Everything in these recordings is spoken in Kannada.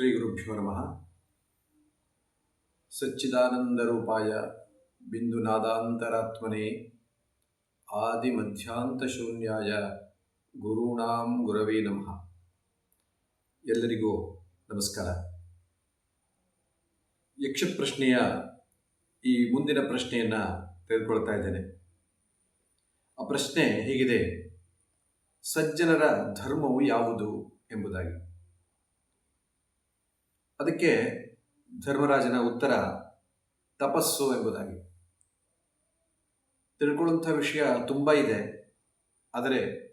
ಶ್ರೀ ಗುರುಭ್ಯೋ ನಮಃ. ಸಚ್ಚಿದಾನಂದರೂಪಾಯ ಬಿಂದುನಾದಾಂತರಾತ್ಮನೇ ಆದಿಮಧ್ಯಾಂತಶೂನ್ಯಾಯ ಗುರುಣಾಂ ಗುರವೇ ನಮಃ. ಎಲ್ಲರಿಗೂ ನಮಸ್ಕಾರ. ಯಕ್ಷ ಪ್ರಶ್ನೆಯ ಈ ಮುಂದಿನ ಪ್ರಶ್ನೆಯನ್ನು ತೆಗೆದುಕೊಳ್ತಾ ಇದ್ದೇನೆ. ಆ ಪ್ರಶ್ನೆ ಹೀಗಿದೆ? ಸಜ್ಜನರ ಧರ್ಮವು ಯಾವುದು ಎಂಬುದಾಗಿ. ಅದಕ್ಕೆ ಧರ್ಮರಾಜನ ಉತ್ತರ ತಪಸ್ಸು ಎಂಬುದಾಗಿ. ತಿಳ್ಕೊಳ್ಳುವಂಥ ವಿಷಯ ತುಂಬ ಇದೆ. ಆದರೆ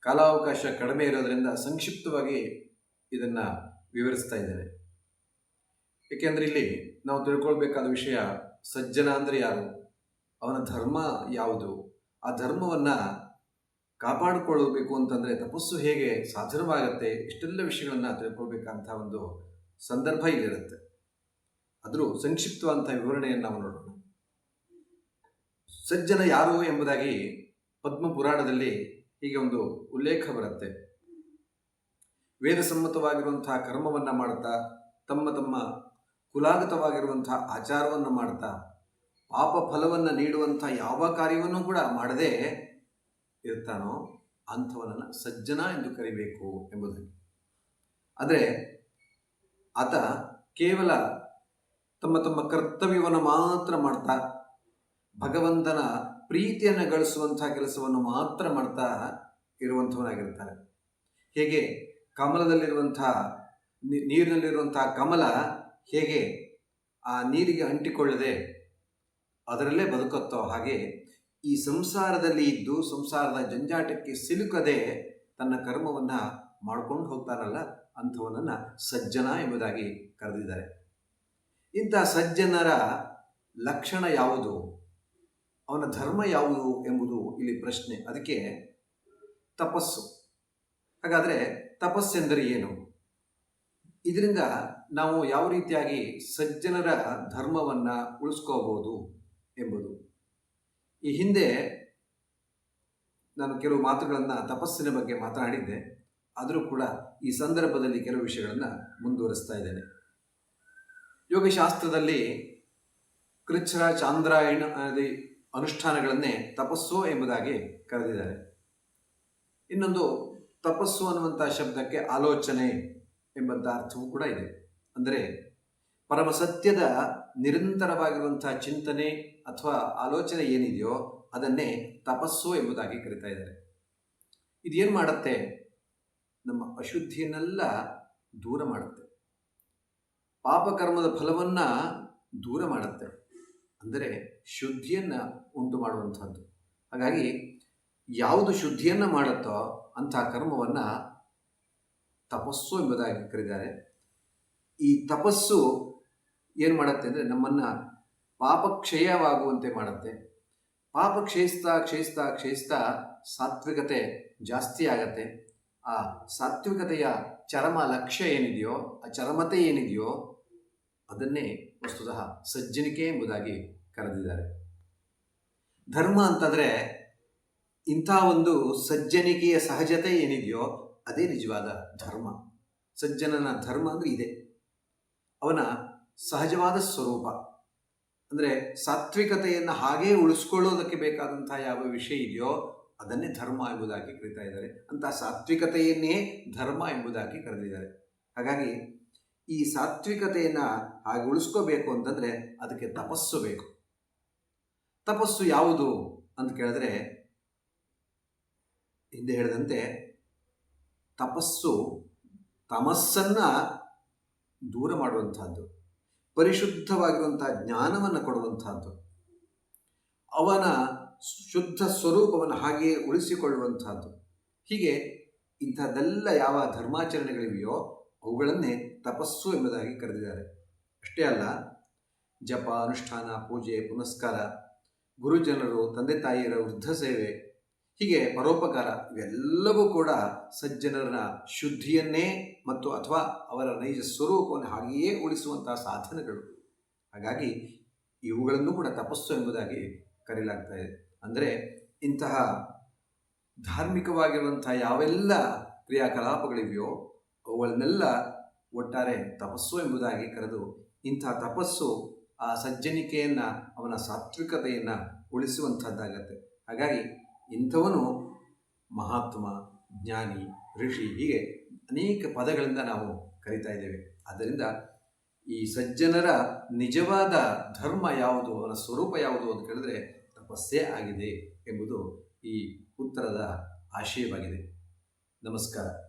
ಕಾಲಾವಕಾಶ ಕಡಿಮೆ ಇರೋದರಿಂದ ಸಂಕ್ಷಿಪ್ತವಾಗಿ ಇದನ್ನು ವಿವರಿಸ್ತಾ ಇದ್ದೇನೆ. ಏಕೆಂದರೆ ಇಲ್ಲಿ ನಾವು ತಿಳ್ಕೊಳ್ಬೇಕಾದ ವಿಷಯ ಸಜ್ಜನ ಅಂದರೆ ಯಾರು? ಅವನ ಧರ್ಮ ಯಾವುದು? ಆ ಧರ್ಮವನ್ನು ಕಾಪಾಡಿಕೊಳ್ಳಬೇಕು ಅಂತಂದರೆ ತಪಸ್ಸು ಹೇಗೆ ಸಾಧನವಾಗುತ್ತೆ ಇಷ್ಟೆಲ್ಲ ವಿಷಯಗಳನ್ನು ತಿಳ್ಕೊಳ್ಬೇಕಂತ ಒಂದು ಸಂದರ್ಭ ಇಲ್ಲಿರುತ್ತೆ. ಆದರೂ ಸಂಕ್ಷಿಪ್ತವಾದಂಥ ವಿವರಣೆಯನ್ನು ನಾವು ನೋಡೋಣ. ಸಜ್ಜನ ಯಾರು ಎಂಬುದಾಗಿ ಪದ್ಮ ಪುರಾಣದಲ್ಲಿ ಹೀಗೆ ಒಂದು ಉಲ್ಲೇಖ ಬರುತ್ತೆ. ವೇದ ಸಮ್ಮತವಾಗಿರುವಂತಹ ಕರ್ಮವನ್ನು ಮಾಡ್ತಾ, ತಮ್ಮ ತಮ್ಮ ಕುಲಾಗತವಾಗಿರುವಂತಹ ಆಚಾರವನ್ನು ಮಾಡ್ತಾ, ಪಾಪ ಫಲವನ್ನು ನೀಡುವಂಥ ಯಾವ ಕಾರ್ಯವನ್ನು ಕೂಡ ಮಾಡದೆ ಇರ್ತಾನೋ ಅಂಥವನನ್ನು ಸಜ್ಜನ ಎಂದು ಕರಿಬೇಕು ಎಂಬುದಾಗಿ. ಆದರೆ ಆತ ಕೇವಲ ತಮ್ಮ ತಮ್ಮ ಕರ್ತವ್ಯವನ್ನು ಮಾತ್ರ ಮಾಡ್ತಾ, ಭಗವಂತನ ಪ್ರೀತಿಯನ್ನು ಗಳಿಸುವಂಥ ಕೆಲಸವನ್ನು ಮಾತ್ರ ಮಾಡ್ತಾ ಇರುವಂಥವನಾಗಿರ್ತಾರೆ ಹೇಗೆ? ಕಮಲದಲ್ಲಿರುವಂಥ ನೀರಿನಲ್ಲಿರುವಂಥ ಕಮಲ ಹೇಗೆ ಆ ನೀರಿಗೆ ಅಂಟಿಕೊಳ್ಳದೆ ಅದರಲ್ಲೇ ಬದುಕುತ್ತೋ ಹಾಗೆ ಈ ಸಂಸಾರದಲ್ಲಿ ಇದ್ದು, ಸಂಸಾರದ ಜಂಜಾಟಕ್ಕೆ ಸಿಲುಕದೆ ತನ್ನ ಕರ್ಮವನ್ನು ಮಾಡ್ಕೊಂಡು ಹೋಗ್ತಾನಲ್ಲ. ಅಂಥವನನ್ನು ಸಜ್ಜನ ಎಂಬುದಾಗಿ ಕರೆದಿದ್ದಾರೆ. ಇಂಥ ಸಜ್ಜನರ ಲಕ್ಷಣ ಯಾವುದು? ಅವನ ಧರ್ಮ ಯಾವುದು ಎಂಬುದು ಇಲ್ಲಿ ಪ್ರಶ್ನೆ. ಅದಕ್ಕೆ ತಪಸ್ಸು. ಹಾಗಾದರೆ ತಪಸ್ಸೆಂದರೆ ಏನು? ಇದರಿಂದ ನಾವು ಯಾವ ರೀತಿಯಾಗಿ ಸಜ್ಜನರ ಧರ್ಮವನ್ನು ಉಳಿಸ್ಕೋಬೋದು ಎಂಬುದು. ಈ ಹಿಂದೆ ನಾನು ಕೆಲವು ಮಾತುಗಳನ್ನು ತಪಸ್ಸಿನ ಬಗ್ಗೆ ಮಾತನಾಡಿದ್ದೆ. ಆದರೂ ಕೂಡ ಈ ಸಂದರ್ಭದಲ್ಲಿ ಕೆಲವು ವಿಷಯಗಳನ್ನು ಮುಂದುವರಿಸ್ತಾ ಇದ್ದೇನೆ. ಯೋಗಶಾಸ್ತ್ರದಲ್ಲಿ ಕೃಚ್ಛ ಚಾಂದ್ರಾಯಣ ಆದಿ ಅನುಷ್ಠಾನಗಳನ್ನೇ ತಪಸ್ಸು ಎಂಬುದಾಗಿ ಕರೆದಿದ್ದಾರೆ. ಇನ್ನೊಂದು ತಪಸ್ಸು ಅನ್ನುವಂಥ ಶಬ್ದಕ್ಕೆ ಆಲೋಚನೆ ಎಂಬಂಥ ಅರ್ಥವೂ ಕೂಡ ಇದೆ. ಅಂದರೆ ಪರಮಸತ್ಯದ ನಿರಂತರವಾಗಿರುವಂಥ ಚಿಂತನೆ ಅಥವಾ ಆಲೋಚನೆ ಏನಿದೆಯೋ ಅದನ್ನೇ ತಪಸ್ಸು ಎಂಬುದಾಗಿ ಕರಿತಾ ಇದ್ದಾರೆ. ಇದೇನು ಮಾಡುತ್ತೆ? ನಮ್ಮ ಅಶುದ್ಧಿಯನ್ನೆಲ್ಲ ದೂರ ಮಾಡುತ್ತೆ. ಪಾಪಕರ್ಮದ ಫಲವನ್ನು ದೂರ ಮಾಡುತ್ತೆ. ಅಂದರೆ ಶುದ್ಧಿಯನ್ನು ಉಂಟು ಮಾಡುವಂಥದ್ದು. ಹಾಗಾಗಿ ಯಾವುದು ಶುದ್ಧಿಯನ್ನು ಮಾಡುತ್ತೋ ಅಂಥ ಕರ್ಮವನ್ನು ತಪಸ್ಸು ಎಂಬುದಾಗಿ ಕರೀತಾರೆ. ಈ ತಪಸ್ಸು ಏನು ಮಾಡುತ್ತೆ ಅಂದರೆ ನಮ್ಮನ್ನು ಪಾಪಕ್ಷಯವಾಗುವಂತೆ ಮಾಡುತ್ತೆ. ಪಾಪ ಕ್ಷಯಿಸ್ತಾ ಕ್ಷಯಿಸ್ತಾ ಕ್ಷಯಿಸ್ತಾ ಸಾತ್ವಿಕತೆ ಜಾಸ್ತಿ ಆಗತ್ತೆ. ಆ ಸಾತ್ವಿಕತೆಯ ಚರಮ ಲಕ್ಷ್ಯ ಏನಿದೆಯೋ, ಆ ಚರಮತೆ ಏನಿದೆಯೋ, ಅದನ್ನೇ ವಸ್ತುತಃ ಸಜ್ಜನಿಕೆ ಎಂಬುದಾಗಿ ಕರೆದಿದ್ದಾರೆ. ಧರ್ಮ ಅಂತಂದರೆ ಇಂಥ ಒಂದು ಸಜ್ಜನಿಕೆಯ ಸಹಜತೆ ಏನಿದೆಯೋ, ಅದೇ ನಿಜವಾದ ಧರ್ಮ. ಸಜ್ಜನನ ಧರ್ಮ ಅಂದರೆ ಇದೆ. ಅವನ ಸಹಜವಾದ ಸ್ವರೂಪ. ಅಂದರೆ ಸಾತ್ವಿಕತೆಯನ್ನು ಹಾಗೇ ಉಳಿಸ್ಕೊಳ್ಳೋದಕ್ಕೆ ಬೇಕಾದಂಥ ಯಾವ ವಿಷಯ ಇದೆಯೋ ಅದನ್ನೇ ಧರ್ಮ ಎಂಬುದಾಗಿ ಕರೀತಾ ಇದ್ದಾರೆ. ಅಂತಹ ಸಾತ್ವಿಕತೆಯನ್ನೇ ಧರ್ಮ ಎಂಬುದಾಗಿ ಕರೆದಿದ್ದಾರೆ. ಹಾಗಾಗಿ ಈ ಸಾತ್ವಿಕತೆಯನ್ನು ಹಾಗೆ ಉಳಿಸ್ಕೋಬೇಕು ಅಂತಂದರೆ ಅದಕ್ಕೆ ತಪಸ್ಸು ಬೇಕು. ತಪಸ್ಸು ಯಾವುದು ಅಂತ ಕೇಳಿದ್ರೆ ಹಿಂದೆ ಹೇಳಿದಂತೆ ತಪಸ್ಸು ತಮಸ್ಸನ್ನು ದೂರ ಮಾಡುವಂಥದ್ದು ಪರಿಶುದ್ಧವಾಗಿರುವಂಥ ಜ್ಞಾನವನ್ನು ಕೊಡುವಂಥದ್ದು ಅವನ ಶುದ್ಧ ಸ್ವರೂಪವನ್ನು ಹಾಗೆಯೇ ಉಳಿಸಿಕೊಳ್ಳುವಂಥದ್ದು. ಹೀಗೆ ಇಂಥದ್ದೆಲ್ಲ ಯಾವ ಧರ್ಮಾಚರಣೆಗಳಿವೆಯೋ ಅವುಗಳನ್ನೇ ತಪಸ್ಸು ಎಂಬುದಾಗಿ ಕರೆದಿದ್ದಾರೆ. ಅಷ್ಟೇ ಅಲ್ಲ, ಜಪ, ಅನುಷ್ಠಾನ, ಪೂಜೆ, ಪುನಸ್ಕಾರ, ಗುರುಜನರು, ತಂದೆ ತಾಯಿಯರ ವೃದ್ಧ ಸೇವೆ, ಹೀಗೆ ಪರೋಪಕಾರ ಇವೆಲ್ಲವೂ ಕೂಡ ಸಜ್ಜನರ ಶುದ್ಧಿಯನ್ನೇ ಮತ್ತು ಅಥವಾ ಅವರ ನೈಜ ಸ್ವರೂಪವನ್ನು ಹಾಗೆಯೇ ಉಳಿಸುವಂತಹ ಸಾಧನಗಳು. ಹಾಗಾಗಿ ಇವುಗಳನ್ನು ಕೂಡ ತಪಸ್ಸು ಎಂಬುದಾಗಿ ಕರೆಯಲಾಗ್ತಾ ಇದೆ. ಅಂದರೆ ಇಂತಹ ಧಾರ್ಮಿಕವಾಗಿರುವಂಥ ಯಾವೆಲ್ಲ ಕ್ರಿಯಾಕಲಾಪಗಳಿವೆಯೋ ಅವುಗಳನ್ನೆಲ್ಲ ಒಟ್ಟಾರೆ ತಪಸ್ಸು ಎಂಬುದಾಗಿ ಕರೆದು ಇಂಥ ತಪಸ್ಸು ಆ ಸಜ್ಜನಿಕೆಯನ್ನು, ಅವನ ಸಾತ್ವಿಕತೆಯನ್ನು ಉಳಿಸುವಂಥದ್ದಾಗತ್ತೆ. ಹಾಗಾಗಿ ಇಂಥವನು ಮಹಾತ್ಮ, ಜ್ಞಾನಿ, ಋಷಿ ಹೀಗೆ ಅನೇಕ ಪದಗಳಿಂದ ನಾವು ಕರಿತಾ ಇದ್ದೇವೆ. ಆದ್ದರಿಂದ ಈ ಸಜ್ಜನರ ನಿಜವಾದ ಧರ್ಮ ಯಾವುದು, ಅವನ ಸ್ವರೂಪ ಯಾವುದು ಅಂತ ಕೇಳಿದ್ರೆ ತಪಸ್ಸೇ ಆಗಿದೆ ಎಂಬುದು ಈ ಉತ್ತರದ ಆಶಯವಾಗಿದೆ. ನಮಸ್ಕಾರ.